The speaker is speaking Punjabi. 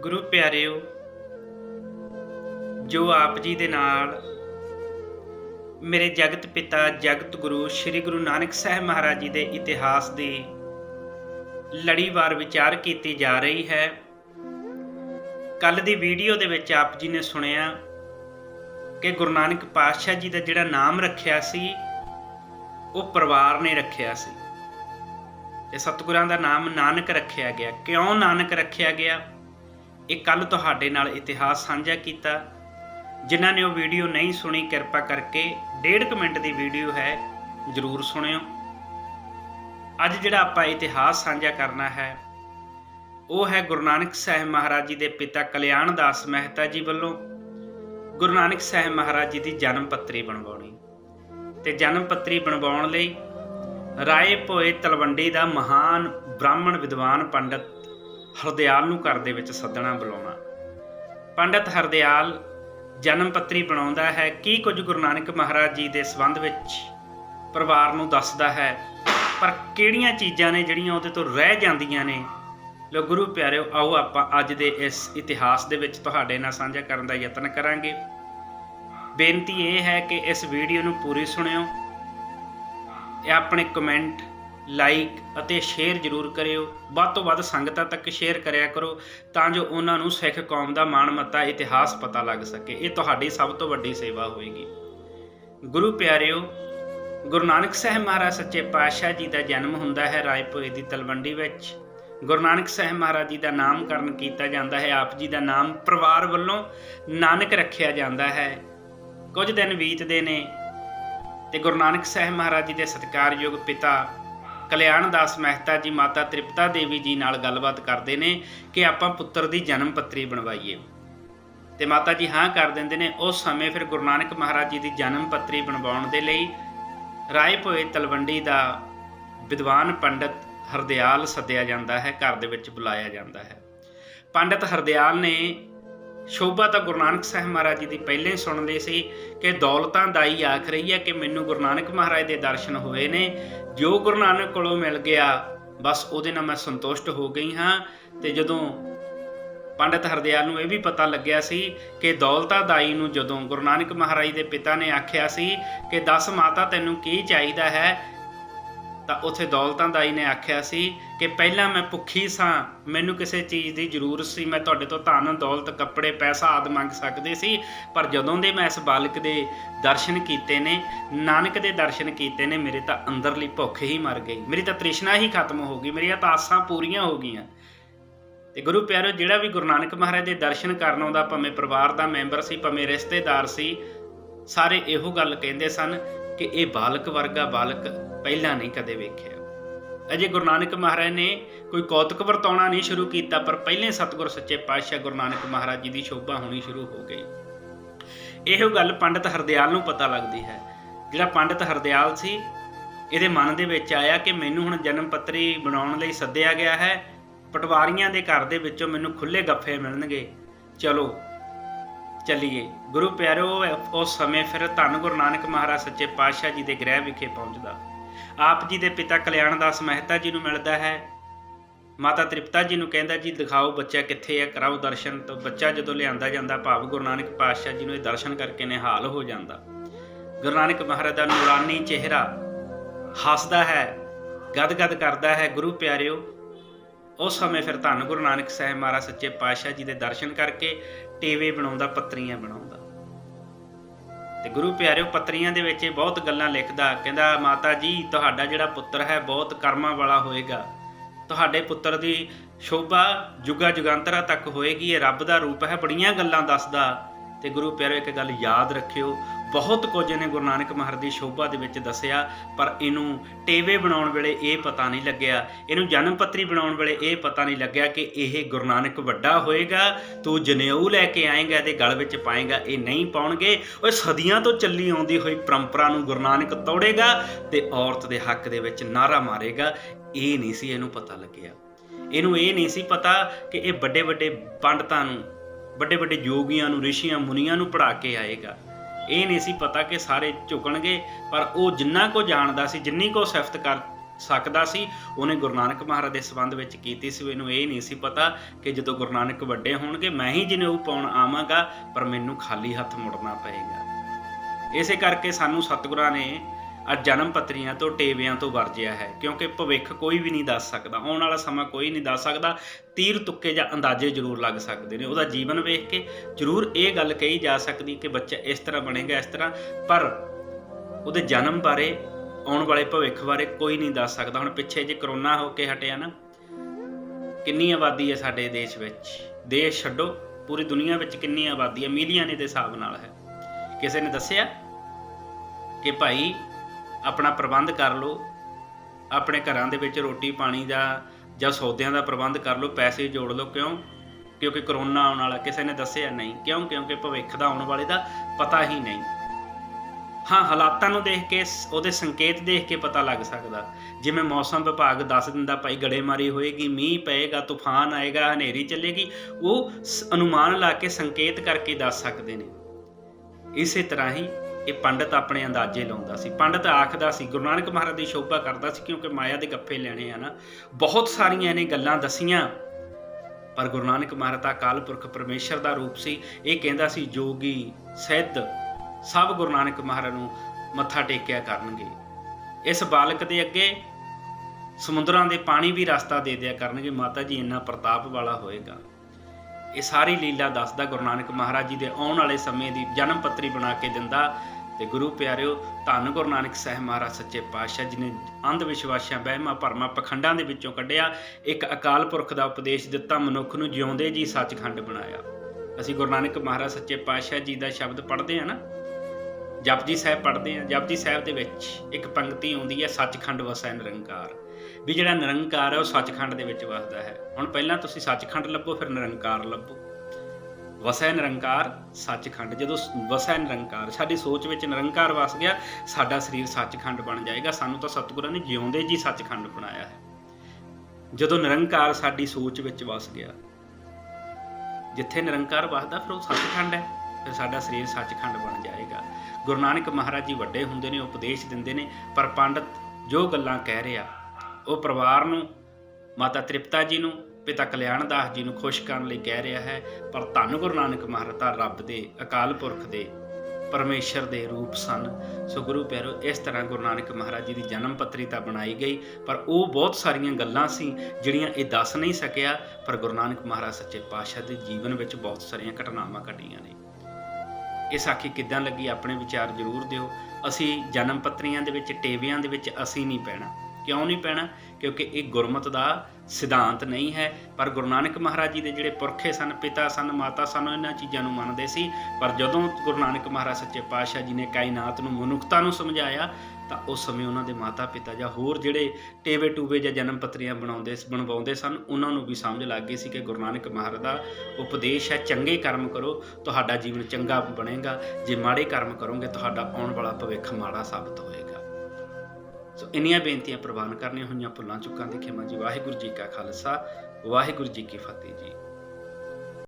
ਗੁਰੂ ਪਿਆਰਿਓ, ਜੋ ਆਪ ਜੀ ਦੇ ਨਾਲ ਮੇਰੇ ਜਗਤ ਪਿਤਾ, ਜਗਤ ਗੁਰੂ, ਸ੍ਰੀ ਗੁਰੂ ਨਾਨਕ ਸਾਹਿਬ ਮਹਾਰਾਜ ਜੀ ਦੇ ਇਤਿਹਾਸ ਦੀ ਲੜੀਵਾਰ ਵਿਚਾਰ ਕੀਤੀ ਜਾ ਰਹੀ ਹੈ, ਕੱਲ ਦੀ ਵੀਡੀਓ ਦੇ ਵਿੱਚ ਆਪ ਜੀ ਨੇ ਸੁਣਿਆ ਕਿ ਗੁਰੂ ਨਾਨਕ ਪਾਤਸ਼ਾਹ ਜੀ ਦਾ ਜਿਹੜਾ ਨਾਮ ਰੱਖਿਆ ਸੀ, ਉਹ ਪਰਿਵਾਰ ਨੇ ਰੱਖਿਆ ਸੀ। ਤੇ ਸਤਿਗੁਰਾਂ ਦਾ ਨਾਮ ਨਾਨਕ ਰੱਖਿਆ ਗਿਆ। ਕਿਉਂ ਨਾਨਕ ਰੱਖਿਆ ਗਿਆ? ਇਹ ਕੱਲ ਤੁਹਾਡੇ ਨਾਲ ਇਤਿਹਾਸ ਸਾਂਝਾ ਕੀਤਾ। ਜਿਨ੍ਹਾਂ ਨੇ ਉਹ ਵੀਡੀਓ ਨਹੀਂ ਸੁਣੀ, ਕਿਰਪਾ ਕਰਕੇ ਡੇਢ ਕੁ ਮਿੰਟ ਦੀ ਵੀਡੀਓ ਹੈ, ਜਰੂਰ ਸੁਣਿਓ। ਅੱਜ ਜਿਹੜਾ ਆਪਾਂ ਇਤਿਹਾਸ ਸਾਂਝਾ ਕਰਨਾ ਹੈ, ਉਹ ਹੈ ਗੁਰੂ ਨਾਨਕ ਸਾਹਿਬ ਮਹਾਰਾਜ ਜੀ ਦੇ ਪਿਤਾ ਕਲਿਆਣ ਦਾਸ ਮਹਿਤਾ ਜੀ ਵੱਲੋਂ ਗੁਰੂ ਨਾਨਕ ਸਾਹਿਬ ਮਹਾਰਾਜ ਜੀ ਦੀ ਜਨਮ ਪੱਤਰੀ ਬਣਵਾਉਣੀ। ਤੇ ਜਨਮ ਪੱਤਰੀ ਬਣਵਾਉਣ ਲਈ ਰਾਏ ਭੋਏ ਤਲਵੰਡੀ ਦਾ ਮਹਾਨ ਬ੍ਰਾਹਮਣ ਵਿਦਵਾਨ ਪੰਡਤ ਹਰਦਿਆਲ ਨੂੰ ਘਰ ਦੇ ਵਿੱਚ ਸੱਦਣਾ ਬੁਲਾਉਣਾ। ਪੰਡਤ ਹਰਦਿਆਲ ਜਨਮ ਪੱਤਰੀ ਬਣਾਉਂਦਾ ਹੈ। ਕੀ ਕੁਝ ਗੁਰੂ ਨਾਨਕ ਮਹਾਰਾਜ ਜੀ ਦੇ ਸੰਬੰਧ ਵਿੱਚ ਪਰਿਵਾਰ ਨੂੰ ਦੱਸਦਾ ਹੈ? ਪਰ ਕਿਹੜੀਆਂ ਚੀਜ਼ਾਂ ਨੇ ਜਿਹੜੀਆਂ ਉਹਦੇ ਤੋਂ ਰਹਿ ਜਾਂਦੀਆਂ ਨੇ? ਲੋ ਗੁਰੂ ਪਿਆਰਿਓ, ਆਓ ਆਪਾਂ ਅੱਜ ਦੇ ਇਸ ਇਤਿਹਾਸ ਦੇ ਵਿੱਚ ਤੁਹਾਡੇ ਨਾਲ ਸਾਂਝਾ ਕਰਨ ਦਾ ਯਤਨ ਕਰਾਂਗੇ। ਬੇਨਤੀ ਇਹ ਹੈ ਕਿ ਇਸ ਵੀਡੀਓ ਨੂੰ ਪੂਰੀ ਸੁਣਿਓ। ਇਹ ਆਪਣੇ ਕਮੈਂਟ ਲਾਈਕ ਅਤੇ ਸ਼ੇਅਰ ਜ਼ਰੂਰ ਕਰਿਓ। ਵੱਧ ਤੋਂ ਵੱਧ ਸੰਗਤਾਂ ਤੱਕ ਸ਼ੇਅਰ ਕਰਿਆ ਕਰੋ ਤਾਂ ਜੋ ਉਹਨਾਂ ਨੂੰ ਸਿੱਖ ਕੌਮ ਦਾ ਮਾਣ ਮੱਤਾ ਇਤਿਹਾਸ ਪਤਾ ਲੱਗ ਸਕੇ। ਇਹ ਤੁਹਾਡੀ ਸਭ ਤੋਂ ਵੱਡੀ ਸੇਵਾ ਹੋਏਗੀ। ਗੁਰੂ ਪਿਆਰਿਓ, ਗੁਰੂ ਨਾਨਕ ਸਾਹਿਬ ਮਹਾਰਾਜ ਸੱਚੇ ਪਾਤਸ਼ਾਹ ਜੀ ਦਾ ਜਨਮ ਹੁੰਦਾ ਹੈ ਰਾਏਪੁਰੇ ਦੀ ਤਲਵੰਡੀ ਵਿੱਚ। ਗੁਰੂ ਨਾਨਕ ਸਾਹਿਬ ਮਹਾਰਾਜ ਜੀ ਦਾ ਨਾਮਕਰਨ ਕੀਤਾ ਜਾਂਦਾ ਹੈ। ਆਪ ਜੀ ਦਾ ਨਾਮ ਪਰਿਵਾਰ ਵੱਲੋਂ ਨਾਨਕ ਰੱਖਿਆ ਜਾਂਦਾ ਹੈ। ਕੁਝ ਦਿਨ ਬੀਤਦੇ ਨੇ ਤੇ ਗੁਰੂ ਨਾਨਕ ਸਾਹਿਬ ਮਹਾਰਾਜ ਜੀ ਦੇ ਸਤਿਕਾਰਯੋਗ ਪਿਤਾ ਕਲਿਆਣ ਦਾਸ ਮਹਿਤਾ ਜੀ, ਮਾਤਾ ਤ੍ਰਿਪਤਾ ਦੇਵੀ ਜੀ ਨਾਲ ਗੱਲਬਾਤ ਕਰਦੇ ਨੇ ਕਿ ਆਪਾਂ ਪੁੱਤਰ ਦੀ ਜਨਮ ਪੱਤਰੀ ਬਣਵਾਈਏ। ਤੇ ਮਾਤਾ ਜੀ ਹਾਂ ਕਰ ਦਿੰਦੇ ਨੇ, ਉਸ ਸਮੇਂ ਫਿਰ ਗੁਰੂ ਨਾਨਕ ਮਹਾਰਾਜ ਜੀ ਦੀ ਜਨਮ ਪੱਤਰੀ ਬਣਵਾਉਣ ਦੇ ਲਈ ਰਾਏ ਭੋਏ ਤਲਵੰਡੀ ਦਾ ਵਿਦਵਾਨ ਪੰਡਤ ਹਰਦਿਆਲ ਸੱਦਿਆ ਜਾਂਦਾ ਹੈ, ਘਰ ਦੇ ਵਿੱਚ ਬੁਲਾਇਆ ਜਾਂਦਾ ਹੈ। ਪੰਡਤ ਹਰਦਿਆਲ ਨੇ ਸ਼ੋਭਾ ਤਾਂ ਗੁਰੂ ਨਾਨਕ ਸਾਹਿਬ ਮਹਾਰਾਜ ਜੀ ਦੀ ਪਹਿਲੇ ਹੀ ਸੁਣਦੇ ਸੀ ਕਿ ਦੌਲਤਾਂ ਦਾਈ ਆਖ ਰਹੀ ਹੈ ਕਿ ਮੈਨੂੰ ਗੁਰੂ ਨਾਨਕ ਮਹਾਰਾਜ ਦੇ ਦਰਸ਼ਨ ਹੋਏ ਨੇ। ਜੋ ਗੁਰੂ ਨਾਨਕ ਕੋਲੋਂ ਮਿਲ ਗਿਆ, ਬਸ ਉਹਦੇ ਨਾਲ ਮੈਂ ਸੰਤੁਸ਼ਟ ਹੋ ਗਈ ਹਾਂ। ਤੇ ਜਦੋਂ ਪੰਡਤ ਹਰਦਿਆਲ ਨੂੰ ਇਹ ਵੀ ਪਤਾ ਲੱਗਿਆ ਸੀ ਕਿ ਦੌਲਤਾ ਦਾਈ ਨੂੰ ਜਦੋਂ ਗੁਰੂ ਨਾਨਕ ਮਹਾਰਾਜ ਦੇ ਪਿਤਾ ਨੇ ਆਖਿਆ ਸੀ ਕਿ ਦੱਸ ਮਾਤਾ ਤੈਨੂੰ ਕੀ ਚਾਹੀਦਾ ਹੈ, ਤਾਂ ਉਥੇ ਦੌਲਤਾਂ ਦਾਈ ਨੇ ਆਖਿਆ ਸੀ ਕਿ ਪਹਿਲਾਂ ਮੈਂ ਭੁੱਖੀ ਸਾਂ, ਮੈਨੂੰ ਕਿਸੇ ਚੀਜ਼ ਦੀ ਜ਼ਰੂਰਤ ਸੀ, ਮੈਂ ਤੁਹਾਡੇ ਤੋਂ ਧਨ, ਦੌਲਤ, ਕੱਪੜੇ, ਪੈਸਾ ਆਦ ਮੰਗ ਸਕਦੇ ਸੀ, ਪਰ ਜਦੋਂ ਦੇ ਮੈਂ ਇਸ ਬਾਲਕ ਦੇ ਦਰਸ਼ਨ ਕੀਤੇ ਨੇ, ਨਾਨਕ ਦੇ ਦਰਸ਼ਨ ਕੀਤੇ ਨੇ, ਮੇਰੇ ਤਾਂ ਅੰਦਰਲੀ ਭੁੱਖ ਹੀ ਮਰ ਗਈ। ਮੇਰੀ ਤਾਂ ਤ੍ਰਿਸ਼ਨਾ ਹੀ ਖਤਮ ਹੋ ਗਈ, ਮੇਰੀਆਂ ਤਾਂ ਆਸਾਂ ਪੂਰੀਆਂ ਹੋ ਗਈਆਂ। ਤੇ ਗੁਰੂ ਪਿਆਰੋ ਜਿਹੜਾ ਵੀ ਗੁਰੂ ਨਾਨਕ ਮਹਾਰਾਜ ਦੇ ਦਰਸ਼ਨ ਕਰਨ ਆਉਂਦਾ, ਭਾਵੇਂ ਪਰਿਵਾਰ ਦਾ ਮੈਂਬਰ ਸੀ, ਭਾਵੇਂ ਰਿਸ਼ਤੇਦਾਰ ਸੀ, ਸਾਰੇ ਇਹੋ ਗੱਲ ਕਹਿੰਦੇ ਸਨ ਕਿ ਇਹ ਬਾਲਕ ਵਰਗਾ ਬਾਲਕ ਪਹਿਲਾਂ ਨਹੀਂ ਕਦੇ ਵੇਖਿਆ। ਅਜੇ ਗੁਰੂ ਨਾਨਕ ਮਹਾਰਾਜ ਨੇ ਕੋਈ ਕੌਤਕ ਵਰਤਾਉਣਾ ਨਹੀਂ ਸ਼ੁਰੂ ਕੀਤਾ, ਪਰ ਪਹਿਲੇ ਸਤਿਗੁਰ ਸੱਚੇ ਪਾਤਸ਼ਾਹ ਗੁਰੂ ਨਾਨਕ ਮਹਾਰਾਜ ਜੀ ਦੀ ਸ਼ੋਭਾ ਹੋਣੀ ਸ਼ੁਰੂ ਹੋ ਗਈ। ਇਹੋ ਗੱਲ ਪੰਡਤ ਹਰਦਿਆਲ ਨੂੰ ਪਤਾ ਲੱਗਦੀ ਹੈ। ਜਿਹੜਾ ਪੰਡਤ ਹਰਦਿਆਲ ਸੀ, ਇਹਦੇ ਮਨ ਦੇ ਵਿੱਚ ਆਇਆ ਕਿ ਮੈਨੂੰ ਹੁਣ ਜਨਮ ਪੱਤਰੀ ਬਣਾਉਣ ਲਈ ਸੱਦਿਆ ਗਿਆ ਹੈ। ਪਟਵਾਰੀਆਂ ਦੇ ਘਰ ਦੇ ਵਿੱਚੋਂ ਮੈਨੂੰ ਖੁੱਲੇ ਗੱਫੇ ਮਿਲਣਗੇ। ਚਲੋ, ਚੱਲੀਏ। ਗੁਰੂ ਪਿਆਰਿਓ ਉਸ ਸਮੇਂ ਫਿਰ ਧੰਨ ਗੁਰੂ ਨਾਨਕ ਮਹਾਰਾਜ ਸੱਚੇ ਪਾਤਸ਼ਾਹ ਜੀ ਦੇ ਗ੍ਰਹਿ ਵਿਖੇ ਪਹੁੰਚਦਾ। ਆਪ ਜੀ ਦੇ ਪਿਤਾ ਕਲਿਆਣ ਦਾਸ ਮਹਿਤਾ ਜੀ ਨੂੰ ਮਿਲਦਾ ਹੈ। ਮਾਤਾ ਤ੍ਰਿਪਤਾ ਜੀ ਨੂੰ ਕਹਿੰਦਾ, ਜੀ, ਦਿਖਾਓ ਬੱਚਾ ਕਿੱਥੇ ਹੈ ਕਰਾਓ ਦਰਸ਼ਨ। ਤਾਂ ਬੱਚਾ ਜਦੋਂ ਲਿਆਂਦਾ ਜਾਂਦਾ, ਭਾਵ ਗੁਰੂ ਨਾਨਕ ਪਾਤਸ਼ਾਹ ਜੀ ਨੂੰ ਇਹ ਦਰਸ਼ਨ ਕਰਕੇ ਨਿਹਾਲ ਹੋ ਜਾਂਦਾ। ਗੁਰੂ ਨਾਨਕ ਮਹਾਰਾਜ ਦਾ ਨੂਰਾਨੀ ਚਿਹਰਾ ਹੱਸਦਾ ਹੈ, ਗਦਗਦ ਕਰਦਾ ਹੈ, ਗੁਰੂ ਪਿਆਰਿਓ, ਉਸ ਸਮੇਂ ਫਿਰ ਧੰਨ ਗੁਰੂ ਨਾਨਕ ਸਾਹਿਬ ਮਹਾਰਾਜ ਸੱਚੇ ਪਾਤਸ਼ਾਹ ਜੀ ਦੇ ਦਰਸ਼ਨ ਕਰਕੇ ਟੇਵੇ ਬਣਾਉਂਦਾ, ਪੱਤਰੀਆਂ ਬਣਾਉਂਦਾ। ਤੇ ਗੁਰੂ ਪਿਆਰਿਓ, ਪੱਤਰੀਆਂ ਦੇ ਵਿੱਚ ਇਹ ਬਹੁਤ ਗੱਲਾਂ ਲਿਖਦਾ, ਕਹਿੰਦਾ, ਮਾਤਾ ਜੀ, ਤੁਹਾਡਾ ਜਿਹੜਾ ਪੁੱਤਰ ਹੈ, ਬਹੁਤ ਕਰਮਾਂ ਵਾਲਾ ਹੋਏਗਾ। ਤੁਹਾਡੇ ਪੁੱਤਰ ਦੀ ਸ਼ੋਭਾ ਜੁਗਾ ਜੁਗਾਂਤਰਾ ਤੱਕ ਹੋਏਗੀ, ਇਹ ਰੱਬ ਦਾ ਰੂਪ ਹੈ। ਬੜੀਆਂ ਗੱਲਾਂ ਦੱਸਦਾ। ਤੇ ਗੁਰੂ ਪਿਆਰਿਓ, ਇੱਕ ਗੱਲ ਯਾਦ ਰੱਖਿਓ ਬਹੁਤ ਕੁਝ ਇਹਨੇ ਗੁਰੂ ਨਾਨਕ ਮਹਾਰਾਜ ਦੀ ਸ਼ੋਭਾ ਦੇ ਵਿੱਚ ਦੱਸਿਆ, ਪਰ ਇਹਨੂੰ ਟੇਵੇ ਬਣਾਉਣ ਵੇਲੇ ਇਹ ਪਤਾ ਨਹੀਂ ਲੱਗਿਆ। ਇਹਨੂੰ ਜਨਮ ਪੱਤਰੀ ਬਣਾਉਣ ਵੇਲੇ ਇਹ ਪਤਾ ਨਹੀਂ ਲੱਗਿਆ ਕਿ ਇਹ ਗੁਰੂ ਨਾਨਕ ਵੱਡਾ ਹੋਏਗਾ, ਤੂੰ ਜਨੇਊ ਲੈ ਕੇ ਆਏਗਾ, ਇਹਦੇ ਗਲ ਵਿੱਚ ਪਾਏਗਾ, ਇਹ ਨਹੀਂ ਪਾਉਣਗੇ। ਉਹ ਸਦੀਆਂ ਤੋਂ ਚੱਲੀ ਆਉਂਦੀ ਹੋਈ ਪਰੰਪਰਾ ਨੂੰ ਗੁਰੂ ਨਾਨਕ ਤੋੜੇਗਾ ਤੇ ਔਰਤ ਦੇ ਹੱਕ ਦੇ ਵਿੱਚ ਨਾਰਾ ਮਾਰੇਗਾ। ਇਹ ਨਹੀਂ ਸੀ ਇਹਨੂੰ ਪਤਾ ਲੱਗਿਆ। ਇਹਨੂੰ ਇਹ ਨਹੀਂ ਸੀ ਪਤਾ ਕਿ ਇਹ ਵੱਡੇ ਵੱਡੇ ਪੰਡਤਾਂ ਨੂੰ, ਵੱਡੇ ਵੱਡੇ ਯੋਗੀਆਂ ਨੂੰ, ਰਿਸ਼ੀਆਂ, ਮੁਨੀਆਂ ਨੂੰ ਪੜਾ ਕੇ ਆਏਗਾ। ਇਹ ਨਹੀਂ ਸੀ ਪਤਾ ਕਿ ਸਾਰੇ ਝੁਕਣਗੇ, ਪਰ ਉਹ ਜਿੰਨਾ ਕੋ ਜਾਣਦਾ ਸੀ, ਜਿੰਨੀ ਕੋ ਸਿਫਤ ਕਰ ਸਕਦਾ ਸੀ, ਉਹਨੇ ਗੁਰੂ ਨਾਨਕ ਮਹਾਰਾਜ ਦੇ ਸੰਬੰਧ ਵਿੱਚ ਕੀਤੀ ਸੀ। ਇਹਨੂੰ ਇਹ ਨਹੀਂ ਸੀ ਪਤਾ ਕਿ ਜਦੋਂ ਗੁਰੂ ਨਾਨਕ ਵੱਡੇ ਹੋਣਗੇ, ਮੈਂ ਹੀ ਜਿਹਨੇ ਉਹ ਪਾਉਣ ਆਵਾਂਗਾ, ਪਰ ਮੈਨੂੰ ਖਾਲੀ ਹੱਥ ਮੁੜਨਾ ਪਏਗਾ। ਇਸੇ ਕਰਕੇ ਸਾਨੂੰ ਸਤਿਗੁਰਾਂ ਨੇ ਅੱਜ ਜਨਮ ਪੱਤਰੀਆਂ ਤੋਂ ਟੇਵਿਆਂ ਤੋਂ ਵਰਜਿਆ ਹੈ, ਕਿਉਂਕਿ ਭਵਿੱਖ ਕੋਈ ਵੀ ਨਹੀਂ ਦੱਸ ਸਕਦਾ, ਆਉਣ ਵਾਲਾ ਸਮਾਂ ਕੋਈ ਨਹੀਂ ਦੱਸ ਸਕਦਾ, ਤੀਰ ਤੁੱਕੇ ਜਾਂ ਅੰਦਾਜ਼ੇ ਜ਼ਰੂਰ ਲੱਗ ਸਕਦੇ ਨੇ, ਉਹਦਾ ਜੀਵਨ ਵੇਖ ਕੇ ਜ਼ਰੂਰ ਇਹ ਗੱਲ ਕਹੀ ਜਾ ਸਕਦੀ ਕਿ ਬੱਚਾ ਇਸ ਤਰ੍ਹਾਂ ਬਣੇਗਾ, ਇਸ ਤਰ੍ਹਾਂ, ਪਰ ਉਹਦੇ ਜਨਮ ਬਾਰੇ, ਆਉਣ ਵਾਲੇ ਭਵਿੱਖ ਬਾਰੇ ਕੋਈ ਨਹੀਂ ਦੱਸ ਸਕਦਾ। ਹੁਣ ਪਿੱਛੇ ਜੇ ਕਰੋਨਾ ਹੋ ਕੇ ਹਟਿਆ ਨਾ, ਕਿੰਨੀ ਆਬਾਦੀ ਹੈ ਸਾਡੇ ਦੇਸ਼ ਵਿੱਚ? ਦੇਸ਼ ਛੱਡੋ, ਪੂਰੀ ਦੁਨੀਆ ਵਿੱਚ ਕਿੰਨੀ ਆਬਾਦੀ ਹੈ ਮਿਲੀਅਨ ਦੇ ਹਿਸਾਬ ਨਾਲ ਹੈ। ਕਿਸੇ ਨੇ ਦੱਸਿਆ ਕਿ ਭਾਈ ਆਪਣਾ ਪ੍ਰਬੰਧ ਕਰ ਲਓ, ਆਪਣੇ ਘਰਾਂ ਦੇ ਵਿੱਚ ਰੋਟੀ ਪਾਣੀ ਦਾ ਜਾਂ ਸੌਦਿਆਂ ਦਾ ਪ੍ਰਬੰਧ ਕਰ ਲਓ, ਪੈਸੇ ਜੋੜ ਲਓ ਕਿਉਂ? ਕਿਉਂਕਿ ਕਰੋਨਾ ਆਉਣ ਵਾਲਾ, ਕਿਸੇ ਨੇ ਦੱਸਿਆ ਨਹੀਂ। ਕਿਉਂ? ਕਿਉਂਕਿ ਭਵਿੱਖ ਦਾ ਆਉਣ ਵਾਲੇ ਦਾ ਪਤਾ ਹੀ ਨਹੀਂ। ਹਾਂ, ਹਾਲਾਤਾਂ ਨੂੰ ਦੇਖ ਕੇ, ਉਹਦੇ ਸੰਕੇਤ ਦੇਖ ਕੇ ਪਤਾ ਲੱਗ ਸਕਦਾ। ਜਿਵੇਂ ਮੌਸਮ ਵਿਭਾਗ ਦੱਸ ਦਿੰਦਾ, ਭਾਈ ਗੜੇਮਾਰੀ ਹੋਏਗੀ, ਮੀਂਹ ਪਏਗਾ, ਤੂਫਾਨ ਆਏਗਾ, ਹਨੇਰੀ ਚੱਲੇਗੀ, ਉਹ ਸ- ਅਨੁਮਾਨ ਲਾ ਕੇ ਸੰਕੇਤ ਕਰਕੇ ਦੱਸ ਸਕਦੇ ਨੇ। ਇਸੇ ਤਰ੍ਹਾਂ ਹੀ ਇਹ ਪੰਡਤ ਆਪਣੇ ਅੰਦਾਜ਼ੇ ਲਾਉਂਦਾ ਸੀ। ਪੰਡਤ ਆਖਦਾ ਸੀ, ਗੁਰੂ ਨਾਨਕ ਮਹਾਰਾਜ ਦੀ ਸ਼ੋਭਾ ਕਰਦਾ ਸੀ ਕਿਉਂਕਿ ਮਾਇਆ ਦੇ ਗੱਫੇ ਲੈਣੇ ਆ ਨਾ। ਬਹੁਤ ਸਾਰੀਆਂ ਇਹਨੇ ਗੱਲਾਂ ਦਸੀਆਂ, ਪਰ ਗੁਰੂ ਨਾਨਕ ਮਹਾਰਾਜ ਦਾ ਅਕਾਲ ਪੁਰਖ ਪਰਮੇਸ਼ਰ ਦਾ ਰੂਪ ਸੀ। ਇਹ ਕਹਿੰਦਾ ਸੀ, ਜੋਗੀ, ਸਿੱਧ ਸਭ ਗੁਰੂ ਨਾਨਕ ਮਹਾਰਾਜ ਨੂੰ ਮੱਥਾ ਟੇਕਿਆ ਕਰਨਗੇ। ਇਸ ਬਾਲਕ ਦੇ ਅੱਗੇ ਸਮੁੰਦਰਾਂ ਦੇ ਪਾਣੀ ਵੀ ਰਸਤਾ ਦੇ ਦਿਆ ਕਰਨਗੇ। ਮਾਤਾ ਜੀ, ਇੰਨਾ ਪ੍ਰਤਾਪ ਵਾਲਾ ਹੋਏਗਾ। ਇਹ ਸਾਰੀ ਲੀਲਾ ਦੱਸਦਾ ਗੁਰੂ ਨਾਨਕ ਮਹਾਰਾਜ ਜੀ ਦੇ ਆਉਣ ਵਾਲੇ ਸਮੇਂ ਦੀ ਜਨਮ ਪੱਤਰੀ ਬਣਾ ਕੇ ਦਿੰਦਾ। ਤੇ ਗੁਰੂ ਪਿਆਰਿਓ, ਧੰਨ ਗੁਰੂ ਨਾਨਕ ਸਾਹਿਬ ਮਹਾਰਾਜ ਸੱਚੇ ਪਾਤਸ਼ਾਹ ਜੀ ਨੇ ਅੰਧ ਵਿਸ਼ਵਾਸਾਂ ਵਹਿਮਾਂ ਭਰਮਾਂ ਪਖੰਡਾਂ ਦੇ ਵਿੱਚੋਂ ਕੱਢਿਆ, ਇੱਕ ਅਕਾਲ ਪੁਰਖ ਦਾ ਉਪਦੇਸ਼ ਦਿੱਤਾ, ਮਨੁੱਖ ਨੂੰ ਜਿਉਂਦੇ ਜੀ ਸੱਚਖੰਡ ਬਣਾਇਆ। ਅਸੀਂ ਗੁਰੂ ਨਾਨਕ ਮਹਾਰਾਜ ਸੱਚੇ ਪਾਤਸ਼ਾਹ ਜੀ ਦਾ ਸ਼ਬਦ ਪੜ੍ਹਦੇ ਆ ਨਾ। ਜਪਜੀ ਸਾਹਿਬ ਪੜ੍ਹਦੇ ਆ ਜਪਜੀ ਸਾਹਿਬ ਦੇ ਵਿੱਚ ਇੱਕ ਪੰਕਤੀ ਆਉਂਦੀ ਹੈ, ਸੱਚਖੰਡ ਵਸੈ ਨਿਰੰਕਾਰ। ਵੀ ਜਿਹੜਾ ਨਿਰੰਕਾਰ ਹੈ, ਉਹ ਸੱਚਖੰਡ ਦੇ ਵਿੱਚ ਵਸਦਾ ਹੈ। ਹੁਣ ਪਹਿਲਾਂ ਤੁਸੀਂ ਸੱਚਖੰਡ ਲੱਭੋ, ਫਿਰ ਨਿਰੰਕਾਰ ਲੱਭੋ। ਵਸੈ ਨਿਰੰਕਾਰ, ਸੱਚਖੰਡ। ਜਦੋਂ ਵਸੈ ਨਿਰੰਕਾਰ, ਸਾਡੀ ਸੋਚ ਵਿੱਚ ਨਿਰੰਕਾਰ ਵਸ ਗਿਆ, ਸਾਡਾ ਸਰੀਰ ਸੱਚਖੰਡ ਬਣ ਜਾਏਗਾ। ਸਾਨੂੰ ਤਾਂ ਸਤਿਗੁਰਾਂ ਨੇ ਜਿਉਂਦੇ ਜੀ ਸੱਚਖੰਡ ਬਣਾਇਆ ਹੈ। ਜਦੋਂ ਨਿਰੰਕਾਰ ਸਾਡੀ ਸੋਚ ਵਿੱਚ ਵਸ ਗਿਆ, ਜਿੱਥੇ ਨਿਰੰਕਾਰ ਵਸਦਾ, ਫਿਰ ਉਹ ਸੱਚਖੰਡ ਹੈ। ਫਿਰ ਸਾਡਾ ਸਰੀਰ ਸੱਚਖੰਡ ਬਣ ਜਾਏਗਾ। ਗੁਰੂ ਨਾਨਕ ਮਹਾਰਾਜ ਜੀ ਵੱਡੇ ਹੁੰਦੇ ਨੇ, ਉਪਦੇਸ਼ ਦਿੰਦੇ ਨੇ, ਪਰ ਪੰਡਤ ਜੋ ਗੱਲਾਂ ਕਹਿ ਰਿਹਾ, ਉਹ ਪਰਿਵਾਰ ਨੂੰ, ਮਾਤਾ ਤ੍ਰਿਪਤਾ ਜੀ ਨੂੰ, ਪਿਤਾ ਕਲਿਆਣ ਦਾਸ ਜੀ ਨੂੰ ਖੁਸ਼ ਕਰਨ ਲਈ ਕਹਿ ਰਿਹਾ ਹੈ, ਪਰ ਧੰਨ ਗੁਰੂ ਨਾਨਕ ਮਹਾਰਾਜ ਰੱਬ ਦੇ ਅਕਾਲ ਪੁਰਖ ਦੇ ਪਰਮੇਸ਼ਰ ਦੇ ਰੂਪ ਸਨ। ਸੋ ਗੁਰੂ ਪਿਆਰੋ, ਇਸ ਤਰ੍ਹਾਂ ਗੁਰੂ ਨਾਨਕ ਮਹਾਰਾਜ ਜੀ ਦੀ ਜਨਮ ਪੱਤਰੀ ਤਾਂ ਬਣਾਈ ਗਈ, ਪਰ ਉਹ ਬਹੁਤ ਸਾਰੀਆਂ ਗੱਲਾਂ ਸੀ, ਜਿਹੜੀਆਂ ਇਹ ਦੱਸ ਨਹੀਂ ਸਕਿਆ, ਪਰ ਗੁਰੂ ਨਾਨਕ ਮਹਾਰਾਜ ਸੱਚੇ ਪਾਤਸ਼ਾਹ ਦੇ ਜੀਵਨ ਵਿੱਚ ਬਹੁਤ ਸਾਰੀਆਂ ਘਟਨਾਵਾਂ ਘਟੀਆਂ ਨੇ। ਇਹ ਸਾਖੀ ਕਿੱਦਾਂ ਲੱਗੀ? ਆਪਣੇ ਵਿਚਾਰ ਜ਼ਰੂਰ ਦਿਓ। ਅਸੀਂ ਜਨਮ ਪੱਤਰੀਆਂ ਦੇ ਵਿੱਚ, ਟੇਵਿਆਂ ਦੇ ਵਿੱਚ ਅਸੀਂ ਨਹੀਂ ਪੈਣਾ। ਕਿਉਂ ਨਹੀਂ ਪੈਣਾ? ਕਿਉਂਕਿ ਇਹ ਗੁਰਮਤ ਦਾ ਸਿਧਾਂਤ ਨਹੀਂ ਹੈ। ਪਰ ਗੁਰੂ ਨਾਨਕ ਮਹਾਰਾਜ ਜੀ ਦੇ ਜਿਹੜੇ ਪੁਰਖੇ ਸਨ, ਪਿਤਾ ਸਨ, ਮਾਤਾ ਸਨ, ਉਹ ਇਹਨਾਂ ਚੀਜ਼ਾਂ ਨੂੰ ਮੰਨਦੇ ਸੀ। ਪਰ ਜਦੋਂ ਗੁਰੂ ਨਾਨਕ ਮਹਾਰਾਜ ਸੱਚੇ ਪਾਤਸ਼ਾਹ ਜੀ ਨੇ ਕਾਇਨਾਤ ਨੂੰ ਮਨੁੱਖਤਾ ਨੂੰ ਸਮਝਾਇਆ ਤਾਂ ਉਸ ਸਮੇਂ ਉਹਨਾਂ ਦੇ ਮਾਤਾ ਪਿਤਾ ਜਾਂ ਹੋਰ ਜਿਹੜੇ ਟੇਵੇ ਟੂਵੇ ਜਾਂ ਜਨਮ ਪੱਤਰੀਆਂ ਬਣਾਉਂਦੇ ਬਣਵਾਉਂਦੇ ਸਨ, ਉਹਨਾਂ ਨੂੰ ਵੀ ਸਮਝ ਲੱਗ ਗਈ ਸੀ ਕਿ ਗੁਰੂ ਨਾਨਕ ਮਹਾਰਾਜ ਦਾ ਉਪਦੇਸ਼ ਹੈ, ਚੰਗੇ ਕਰਮ ਕਰੋ, ਤੁਹਾਡਾ ਜੀਵਨ ਚੰਗਾ ਬਣੇਗਾ, ਜੇ ਮਾੜੇ ਕਰਮ ਕਰੋਗੇ, ਤੁਹਾਡਾ ਆਉਣ ਵਾਲਾ ਭਵਿੱਖ ਮਾੜਾ ਸਾਬਤ ਹੋਏਗਾ। ਸੋ ਇੰਨੀਆਂ ਬੇਨਤੀਆਂ ਪ੍ਰਵਾਨ ਕਰਨੀਆਂ ਹੋਈਆਂ, ਭੁੱਲਾਂ ਚੁੱਕਾਂ ਦੀ ਖਿਮਾ ਜੀ। ਵਾਹਿਗੁਰੂ ਜੀ ਕਾ ਖਾਲਸਾ, ਵਾਹਿਗੁਰੂ ਜੀ ਕੀ ਫਤਿਹ ਜੀ।